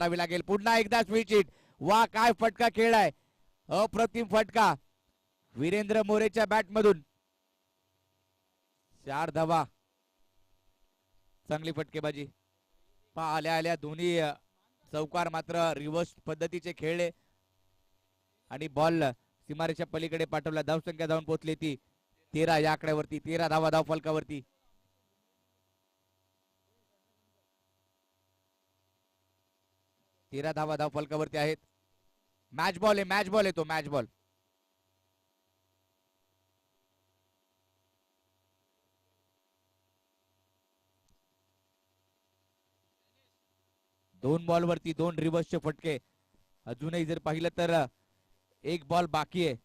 करावी लागेल. पुन्हा एकदा स्विचिट वा काय फटका खेळलाय अप्रतिम फटका. वीरेंद्र मोरेच्या बॅटमधून. चार धावा. चांगली फटकेबाजी. पहा आल्या आल्या दोन्ही चौकार मात्र रिव्हर्स पद्धतीचे खेळले. आणि बॉल सीमारेच्या पलीकडे पाठवला. धावसंख्या जाऊन पोहोचली ती. तेरा या आकड्यावरती तेरा धावा धाव फलकावरती तेरा धावा धाव फलकावरती आहेत. मॅच बॉल आहे मॅच बॉल आहे तो मॅच बॉल दोन बॉल वरती दोन रिव्हर्सचे फटके. अजूनही जर पाहिलं तर एक बॉल बाकी आहे.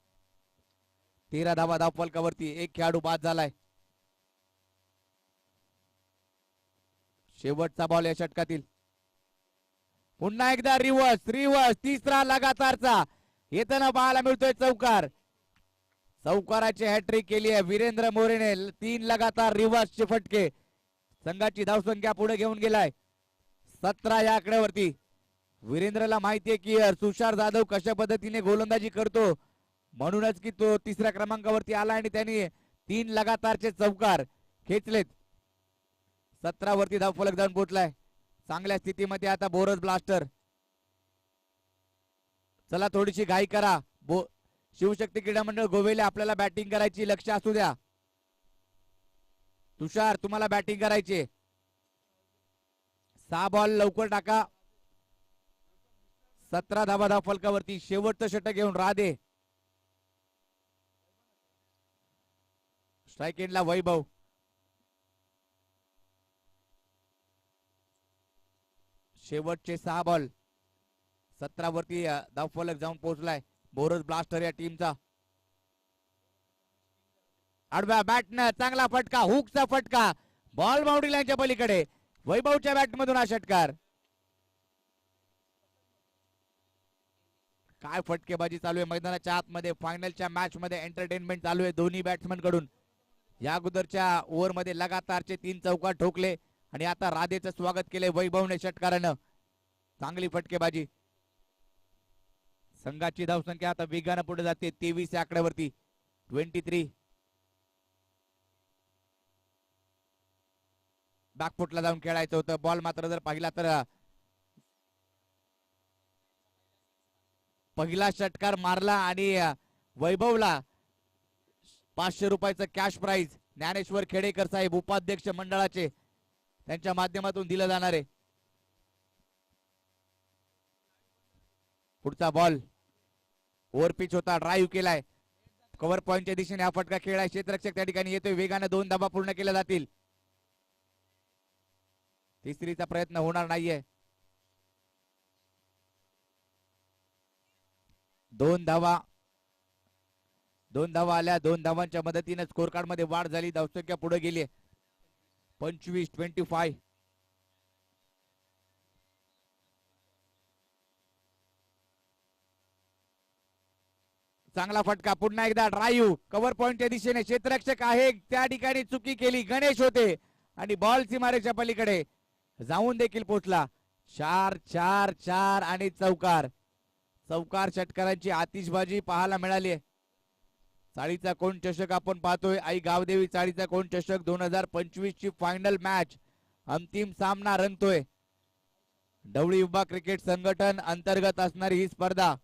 तेरा धावा धाव फलकावरती एक खेळाडू बाद झालाय. शेवटचा बॉल या षटकातील. पुन्हा एकदा रिवर्स रिवर्स तिसरा लगातारचा. येताना पाहायला मिळतोय चौकार. चौकाराची हॅट्रिक केली आहे वीरेंद्र मोरेने. तीन लगातार रिवर्सचे फटके. संघाची धावसंख्या पुढे घेऊन गेलाय. सतरा या आकड्यावरती. वीरेंद्रला माहितीये की तुषार जाधव कशा पद्धतीने गोलंदाजी करतो म्हणूनच की तो तिसऱ्या क्रमांकावरती आला आणि त्यांनी तीन लगातारचे चौकार खेचलेत. सतरा वरती धावफलक जाऊन पोहोचलाय. चांगल्या स्थितीमध्ये आता बोरस ब्लास्टर. चला थोडीशी घाई करा. बो शिवशक्ती क्रीडा मंडळ गोवेले आपल्याला बॅटिंग करायची लक्ष असू द्या. तुषार तुम्हाला बॅटिंग करायची. सहा बॉल लवकर टाका. सतरा धाबा धाव फलकावरती. शेवटचं षटक घेऊन राधे. स्ट्राईक एंडला वैभव. शेवटचे सहा बॉल सतरा वरती धावफलक जाऊन पोहोचलाय. बोरस ब्लास्टर या टीमचा आडव्या बॅटनं चांगला फटका हुकचा फटका. बॉल बाउंड्रीलाईनच्या पलीकडे. वैभवच्या बॅट मधून हा षटकार. काय फटकेबाजी चालू आहे? मैदानाच्या आतमध्ये फायनलच्या मॅच मध्ये एंटरटेनमेंट चालू आहे दोन्ही बॅट्समनकडून. या अगोदरच्या ओव्हरमध्ये लगातारचे तीन चौकार ठोकले. आणि आता राधेचं स्वागत केले वैभवने षटकारानं. चांगली फटकेबाजी. संघाची धावसंख्या आता वेगानं पुढे जाते. तेवीस या आकड्यावरती. ट्वेंटी थ्री बॅकफुटला जाऊन खेळायचं होतं. बॉल मात्र जर पाहिला तर पहिला षटकार मारला आणि वैभवला पाचशे रुपयाचं कॅश प्राईज ज्ञानेश्वर खेडेकर साहेब उपाध्यक्ष मंडळाचे त्यांच्या माध्यमातून दिलं जाणार आहे. पुढचा बॉल ओव्हर पिच होता. ड्राईव्ह केलाय. कव्हर पॉईंटच्या दिशेने हा फटका खेळाय क्षेत्ररक्षक त्या ठिकाणी येतोय. वेगाने दोन धाबा पूर्ण केल्या जातील. तिसरीचा प्रयत्न होणार नाहीये. दोन धावा. दोन धावा आल्या. दोन धावांच्या मदतीने स्कोर कार्डमध्ये वाढ झाली. धावसंख्या पुढे गेली पंचवीस ट्वेंटी फाय चांगला फटका पुन्हा एकदा ड्राईव्ह कव्हर पॉइंटच्या दिशेने क्षेत्ररक्षक आहे. त्या ठिकाणी चुकी केली. गणेश होते. आणि बॉल सीमारेच्या पलीकडे. जाऊन देखील पोहोचला चार चार चार आणि चौकार. चौकार षटकारांची आतिषबाजी पाहायला मिळाली आहे. चाळीचा कोण चषक आपण पाहतोय. आई गावदेवी चाळीचा कोण चषक? दोन हजार पंचवीस ची फायनल मॅच अंतिम सामना रंगतोय. ढवळी युवा क्रिकेट संघटन अंतर्गत असणारी ही स्पर्धा.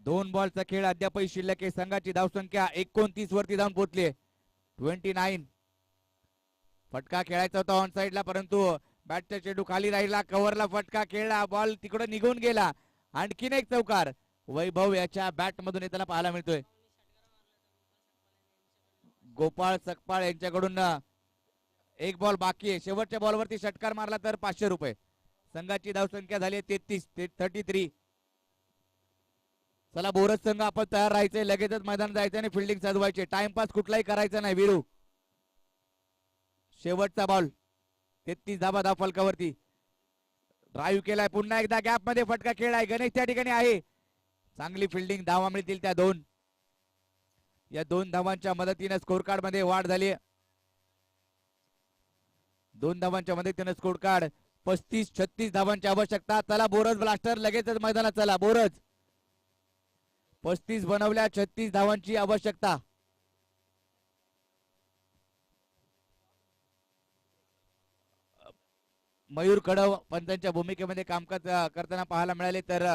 दोन बॉलचा खेळ अद्यापही शिल्लक आहे. संघाची धावसंख्या एकोणतीस वरती जाऊन पोहोचली ट्वेंटी नाईन फटका खेळायचा होता ऑन साईडला परंतु बॅटचा चेंडू खाली राहिला कव्हरला फटका खेळला बॉल तिकडे निघून गेला. आणखीन एक चौकार. वैभव याच्या बॅट मधून येताना पाहायला मिळतोय. गोपाळ सकपाळ यांच्याकडून एक बॉल बाकी आहे. शेवटच्या बॉलवरती षटकार मारला तर पाचशे रुपये. संघाची धावसंख्या झाली तेहतीस थर्टी थ्री चला बोरस संघ आपण तयार राहायचंय. लगेचच मैदान जायचं आणि फिल्डिंग सजवायचे टाइमपास कुठलाही करायचा नाही विरू. शेवटचा बॉल तेहतीस धाबा धाव फलकावरती. ड्राईव्ह केलाय पुन्हा एकदा गॅपमध्ये फटका खेळाय. गणेश त्या ठिकाणी आहे. चांगली फिल्डिंग धावा मिळतील त्या दोन. या दोन धावांच्या मदतीने स्कोर कार्डमध्ये वाढ झाली. दोन धावांच्या मदतीनं स्कोर कार्ड पस्तीस छत्तीस धावांची आवश्यकता. चला बोरज ब्लास्टर लगेचच मैदानात चला बोरज. पस्तीस बनवल्या छत्तीस धावांची आवश्यकता. मयूर कडव पंतांच्या भूमिकेमध्ये कामकाज करताना पाहायला मिळाले तर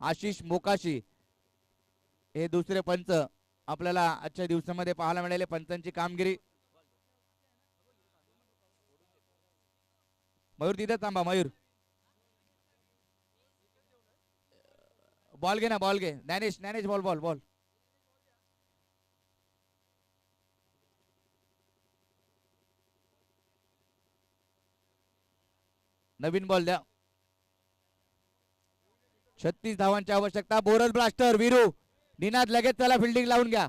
आशिष मोकाशी हे दुसरे पंच आपल्याला आजच्या दिवसामध्ये पाहायला मिळाले. पंचांची कामगिरी. मयूर तिथे थांबा मयूर. बॉल घे ना बॉल घे. Dnyanesh Dnyanesh ball ball ball. नवीन बॉल द्या. छत्तीस धावांची आवश्यकता. बोरल ब्लास्टर विरू. निनाद लगेच त्याला फिल्डिंग लावून घ्या.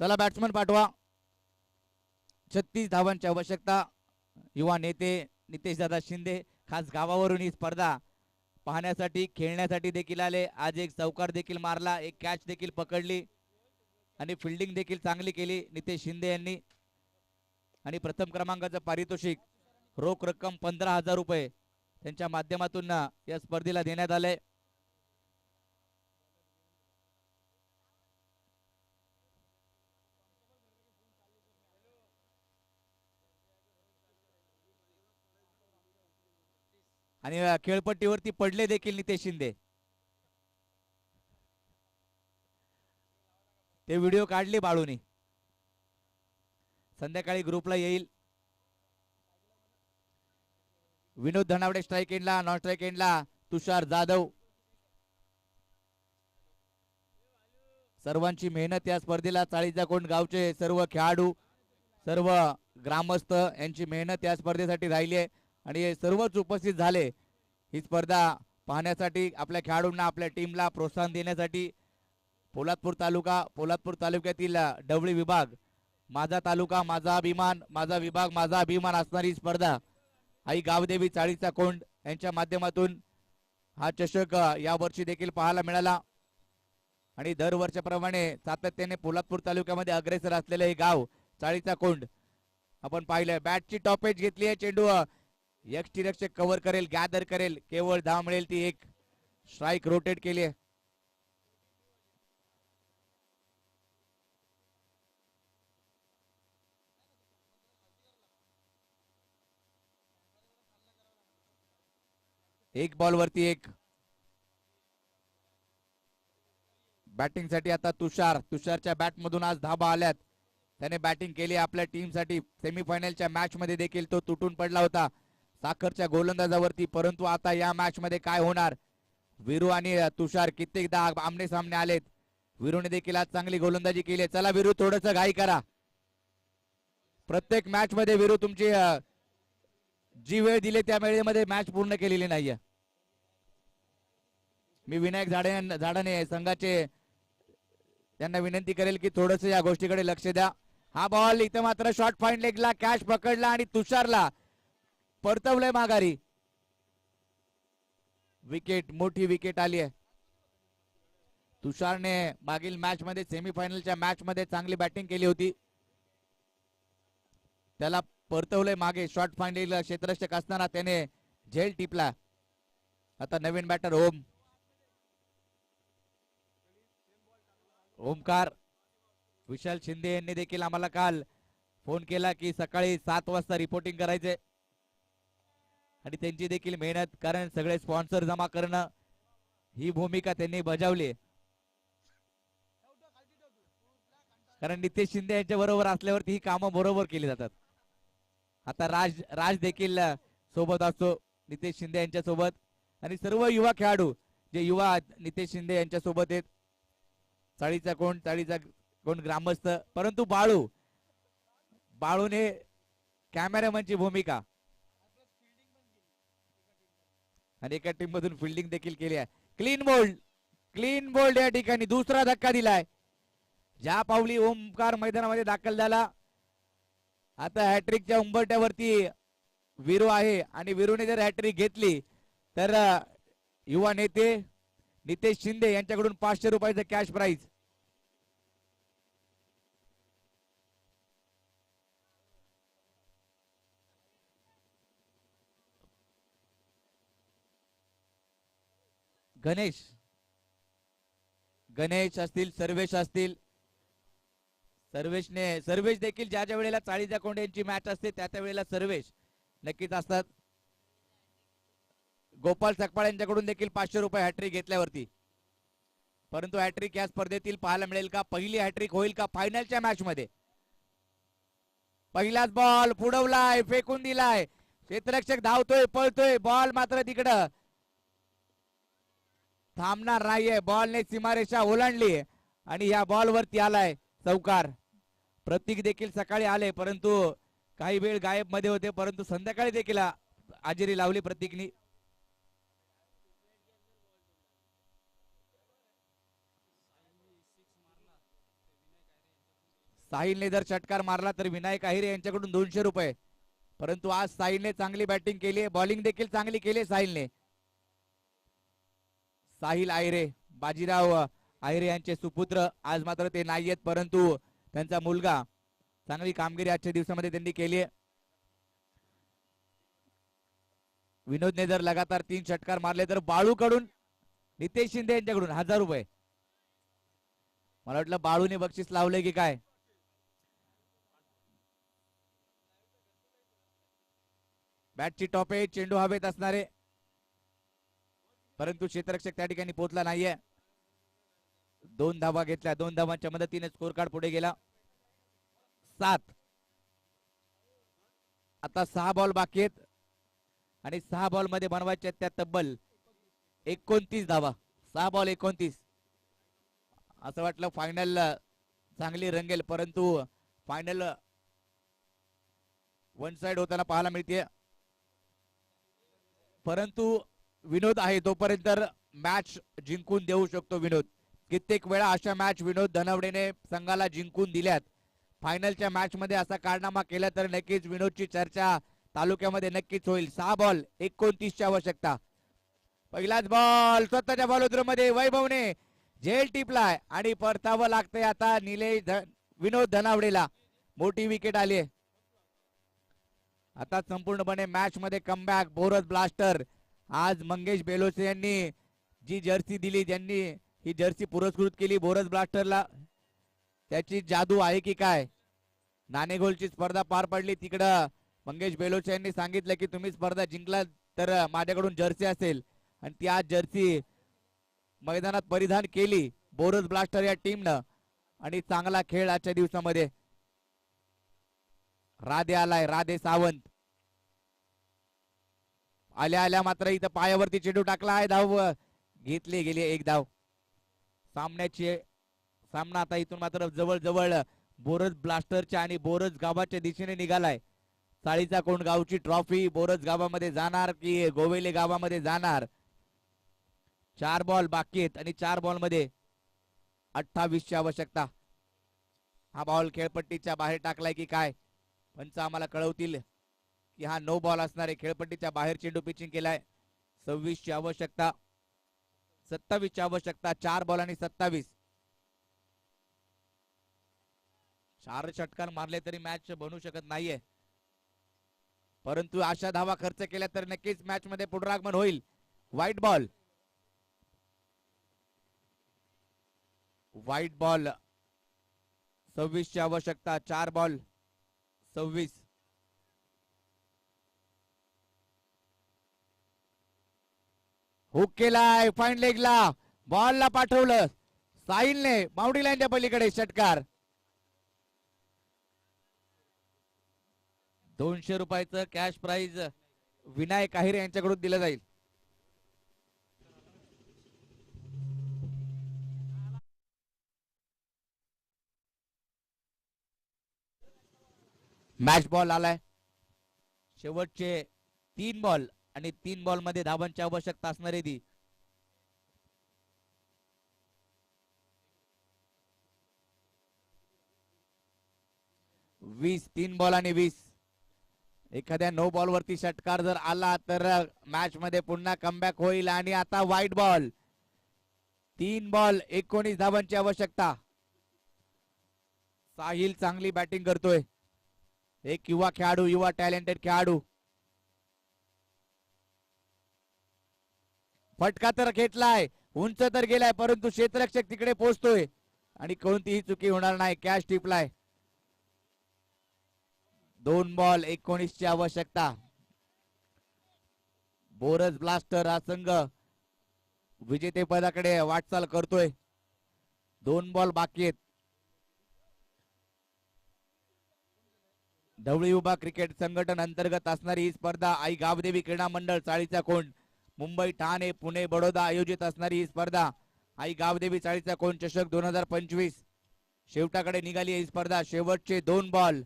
चला बॅट्समन पाठवा. छत्तीस धावांची आवश्यकता. युवा नेते नितेश दादा शिंदे खास गावावरून ही स्पर्धा पाहण्यासाठी खेळण्यासाठी देखील आले. आज एक चौकार देखील मारला एक कॅच देखील पकडली आणि फिल्डिंग देखील चांगली केली नितेश शिंदे यांनी. आणि प्रथम क्रमांकाचं पारितोषिक रोख रक्कम पंधरा हजार रुपये त्यांच्या माध्यमातून या स्पर्धेला देण्यात आले आणि खेळपट्टीवरती पडले देखील नितेश शिंदे. ते व्हिडिओ काढले बाळूनी. संध्याकाळी ग्रुपला येईल. विनोद धनावडे स्ट्राईक एंडला नॉन स्ट्राईक एंडला तुषार जाधव. सर्वांची मेहनत या स्पर्धेला चाळीचा कोण गावचे सर्व खेळाडू सर्व ग्रामस्थ यांची मेहनत या स्पर्धेसाठी राहिली आहे. आणि सर्वच उपस्थित झाले. ही स्पर्धा पाहण्यासाठी आपल्या खेळाडूंना आपल्या टीमला प्रोत्साहन देण्यासाठी पोलादपूर तालुका पोलादपूर तालुक्यातील डवळी विभाग माझा तालुका माझा अभिमान माझा विभाग माझा अभिमान असणारी स्पर्धा आई गावदेवी चाळीचा कोंड यांच्या माध्यमातून हा चषक यावर्षी देखील पाहायला मिळाला. आणि दरवर्षाप्रमाणे सातत्याने पोलादपूर तालुक्यामध्ये अग्रेसर असलेलं हे गाव चाळीचा कोंड आपण पाहिलं बॅटची टॉपेज घेतली आहे चेंडू यष्टीरक्षक कव्हर करेल गॅदर करेल. केवळ धाव मिळेल ती एक स्ट्राईक रोटेट केली आहे. एक बॉल वरती एक. बॅटिंगसाठी आता तुषार. तुषारच्या बॅट मधून आज धाबा आल्यात. त्याने बॅटिंग केली आपल्या टीमसाठी. सेमीफायनलच्या मॅच मध्ये देखील तो तुटून पडला होता. साखरच्या गोलंदाजावरती परंतु आता या मॅच मध्ये काय होणार? विरू आणि तुषार कित्येकदा आमने सामने आलेत. विरूने देखील आज चांगली गोलंदाजी केली चला विरू थोडस घाई करा. प्रत्येक मॅच मध्ये विरू तुमची जी वेळ दिली त्या वेळेमध्ये मॅच पूर्ण केलेली नाहीये. मी विनायक झाडे झाडाने संघाचे त्यांना विनंती करेल की थोडस या गोष्टीकडे लक्ष द्या. हा बॉल इथं मात्र शॉर्ट फाईन लेगला कॅश पकडला आणि तुषारला परतवलंय माघारी. विकेट मोठी विकेट आली आहे. तुषारने मागील मॅच मध्ये सेमीफायनलच्या मॅच मध्ये चांगली बॅटिंग केली होती. त्याला परतवलंय मागे शॉर्ट फायनल क्षेत्ररक्षक असताना त्याने झेल टिपला. आता नवीन बॅटर ओम. ओमकार. विशाल शिंदे यांनी देखील आम्हाला काल फोन केला की सकाळी सात वाजता रिपोर्टिंग करायचे आणि त्यांची देखील मेहनत कारण सगळे स्पॉन्सर जमा करणं ही भूमिका त्यांनी बजावली. कारण नितेश शिंदे यांच्या बरोबर असल्यावरती ही कामं बरोबर केली जातात. आता राज राज देखील सोबत असतो नितेश शिंदे यांच्या सोबत आणि सर्व युवा खेळाडू जे युवा नितेश शिंदे यांच्या सोबत आहेत. चाळीचा कोण चाळीचा कोण ग्रामस्थ परंतु बाळू. बाळूने कॅमेरामनची भूमिका. आणि एका टीम मधून फिल्डिंग देखील केली आहे. क्लीन बोल्ड क्लीन बोल्ड या ठिकाणी दुसरा धक्का दिलाय. ज्या पावली ओमकार मैदानामध्ये दाखल झाला. आता हॅट्रिकच्या उंबरट्यावरती विरू आहे. आणि विरूने जर हॅट्रिक घेतली तर युवा नेते नितेश शिंदे यांच्याकडून पाचशे रुपयाचं कॅश प्राइज गणेश. गणेश असतील सर्वेश असतील. सर्वेशने सर्वेश देखील ज्या ज्या वेळेला चाळीच्या कोंड्यांची मॅच असते त्या त्या वेळेला सर्वेश नक्कीच असतात. गोपाल सकपाळ यांच्याकडून देखील पाचशे रुपये हॅट्रिक घेतल्यावरती. परंतु हॅट्रिक या स्पर्धेतील पाहायला मिळेल का? पहिली हॅट्रिक होईल का फायनलच्या मॅच मध्ये? पहिलाच बॉल पुढवलाय फेकून दिलाय. क्षेत्ररक्षक धावतोय पळतोय बॉल मात्र तिकडं. थांबणार नाहीये. बॉलने सीमारेषा ओलांडली. आणि या बॉल वरती आलाय चौकार प्रतीक देखील सकाळी आले परंतु काही वेळ गायबमध्ये होते परंतु संध्याकाळी देखील हजेरी लावली प्रतीकनी. साहिलने जर षटकार मारला तर विनायक आहिरे यांच्याकडून दोनशे रुपये. परंतु आज साहिलने चांगली बॅटिंग केली आहे. बॉलिंग देखील चांगली केली आहे साहिलने. साहिल आयरे बाजीराव आयरे यांचे सुपुत्र आज मात्र ते नाही आहेत परंतु त्यांचा मुलगा चांगली कामगिरी आजच्या दिवसामध्ये त्यांनी केली आहे. विनोदने जर लगातार तीन षटकार मारले तर बाळूकडून नितेश शिंदे यांच्याकडून हजार रुपये. मला वाटलं बाळूने बक्षीस लावले की काय? बॅटची टॉप आहे चेंडू हवेत असणारे परंतु क्षेत्ररक्षक त्या ठिकाणी पोहोचला नाहीये. दोन धावा घेतल्या. दोन धावांच्या मदतीने स्कोर कार्ड पुढे गेला. सात. आता सहा बॉल बाकी आहेत. आणि सहा बॉलमध्ये बनवायचे आहेत त्या तब्बल एकोणतीस धावा. सहा बॉल एकोणतीस. असं वाटलं फायनल चांगली रंगेल. परंतु फायनल वन साइड होताना पाहायला मिळते परंतु विनोद आहे तोपर्यंत मॅच जिंकून देऊ शकतो विनोद. कित्येक वेळा अशा मॅच विनोद धनवडेने संघाला जिंकून दिल्यात. फायनलच्या मॅच मध्ये असा कारनामा केला तर नक्कीच विनोदची चर्चा तालुक्यामध्ये नक्कीच होईल. सहा बॉल एकोणतीसची आवश्यकता. पहिलाच बॉल स्वतःच्या बॉलोद्रमध्ये वैभवने झेल टिपलाय आणि परतावं लागतंय आता निलेश धन, विनोद धनावडेला. मोठी विकेट आली आता संपूर्णपणे मॅच मध्ये कमबॅक बोरस ब्लास्टर आज मंगेश बेलोसे यांनी जी जर्सी दिली ज्यांनी ही जर्सी पुरस्कृत केली बोरस ब्लास्टरला त्याची जादू आहे की काय? नाणेगोलची स्पर्धा पार पडली तिकडं. मंगेश बेलोसे यांनी सांगितलं की तुम्ही स्पर्धा जिंकला तर माझ्याकडून जर्सी असेल. आणि ती आज जर्सी मैदानात परिधान केली बोरस ब्लास्टर या टीमनं. आणि चांगला खेळ आजच्या दिवसामध्ये. राधे आलाय राधे सावंत. आल्या आल्या मात्र इथं पायावरती चेंडू टाकला आहे. धाव घेतली गेली एक धाव. सामन्याची सामना आता इथून मात्र जवळ जवळ बोरज ब्लास्टरच्या आणि बोरज गावाच्या दिशेने निघालाय. चाळीचा कोण गावची ट्रॉफी बोरज गावामध्ये जाणार की गोवेले गावामध्ये जाणार? चार बॉल बाकी आहेत आणि चार बॉलमध्ये अठ्ठावीसची आवश्यकता. हा बॉल खेळपट्टीच्या बाहेर टाकलाय की काय? पंच आम्हाला कळवतील. की हा नो बॉल असणारे खेळपट्टीच्या बाहेर चेंडू पिचिंग केलाय सव्वीस ची आवश्यकता सत्तावीस ची आवश्यकता चार बॉल आणि सत्तावीस. चार षटकार मारले तरी मॅच बनू शकत नाहीये. परंतु अशा धावा खर्च केल्या तर नक्कीच मॅच मध्ये पुनरागमन होईल. व्हाईट बॉल व्हाईट बॉल सव्वीस ची आवश्यकता चार बॉल सव्वीस. हुक केलाय फाईन लेगला बॉलला पाठवलं. साहिलने बाउंड्री लाईनच्या पलीकडे षटकार. दोनशे रुपयाचं कॅश प्राइज विनायक आहिरे यांच्याकडून दिलं जाईल. मॅच बॉल आलाय. शेवटचे तीन बॉल आणि तीन बॉलमध्ये धावांची आवश्यकता असणार आहे ती. वीस तीन बॉल आणि वीस. एखाद्या नो बॉल वरती षटकार जर आला तर मॅच मध्ये पुन्हा कमबॅक होईल आणि आता व्हाईट बॉल तीन बॉल एकोणीस धावांची आवश्यकता. साहिल चांगली बॅटिंग करतोय. एक युवा खेळाडू युवा टॅलेंटेड खेळाडू. फटका तर घेतलाय उंच तर गेलाय परंतु क्षेत्ररक्षक तिकडे पोहोचतोय. आणि कोणतीही चुकी होणार नाही कॅश टिपलाय. दोन बॉल एकोणीस ची आवश्यकता. बोरस ब्लास्टर हा संघ विजेतेपदाकडे वाटचाल करतोय. दोन बॉल बाकी आहेत. ढवळी उभा क्रिकेट संघटन अंतर्गत असणारी ही स्पर्धा आई गावदेवी क्रीडा मंडळ चाळीचा कोण मुंबई ठाणे पुणे बडोदा आयोजित असणारी ही स्पर्धा. आई गावदेवी चाळीचा कोण चषक दोन हजार पंचवीस? शेवटाकडे निघाली ही स्पर्धा. शेवटचे दोन बॉल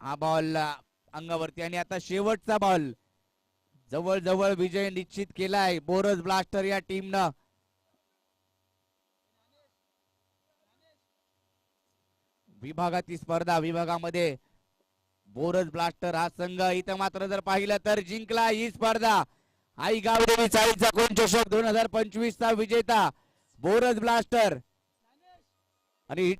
हा बॉल अंगावरती आणि आता शेवटचा बॉल जवळ जवळ विजय निश्चित केलाय. बोरस ब्लास्टर या टीमनं विभागातील स्पर्धा विभागामध्ये बोरज ब्लास्टर हा संघ इथं मात्र जर पाहिलं तर जिंकला ही स्पर्धा. आई गावदेवी चाळीचा कोण चषक दोन हजार पंचवीस चा विजेता बोरज ब्लास्टर. आणि